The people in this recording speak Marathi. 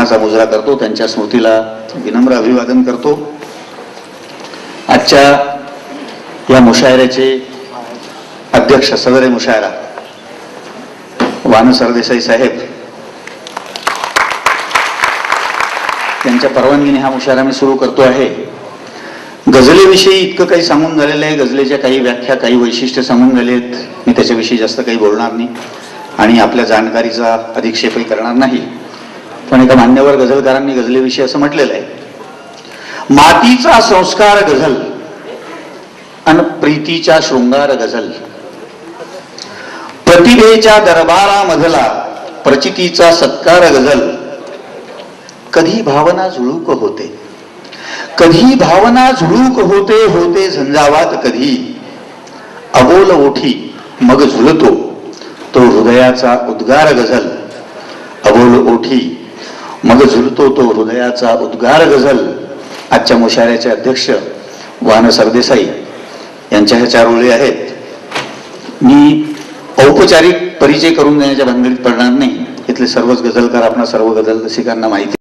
मानाचा मुजरा करतो त्यांच्या स्मृतीला विनम्र अभिवादन करतो. आजच्या या मुशायऱ्याचे अध्यक्ष सदरे मुशायरा वान सरदेसाई साहेब त्यांच्या परवानगीने हा मुशायरा मी सुरू करतो आहे. गझलेविषयी इतकं काही सांगून झालेलं आहे गझलेच्या काही व्याख्या काही वैशिष्ट्य सांगून झाले आहेत. मी त्याच्याविषयी जास्त काही बोलणार नाही आणि आपल्या जाणकारीचा अधिक्षेपही करणार नाही. पण एका मान्यवर गझलकारांनी गझलेविषयी असं म्हटलेलं आहे. मातीचा संस्कार गझल आणि प्रीतीच्या शृंगार गझल. प्रतिभेच्या दरबारामधला प्रचितीचा सत्कार गझल. कधी भावना झुळूक होते. कधी भावना झुळूक होते होते झंझावात कधी. अबोल ओठी मग झुलतो. तो हृदयाचा उद्गार गझल. अबोल ओठी मग झुलतो तो हृदयाचा उद्गार गझल. आजच्या मुशाऱ्याचे अध्यक्ष वान सरदेसाई यांच्या ह्या चार ओळी आहेत. मी औपचारिक परिचय करून देण्याच्या भानगडीत पडणार नाही. इथले सर्वच गझलकार आपणा सर्व गझल रसिकांना माहिती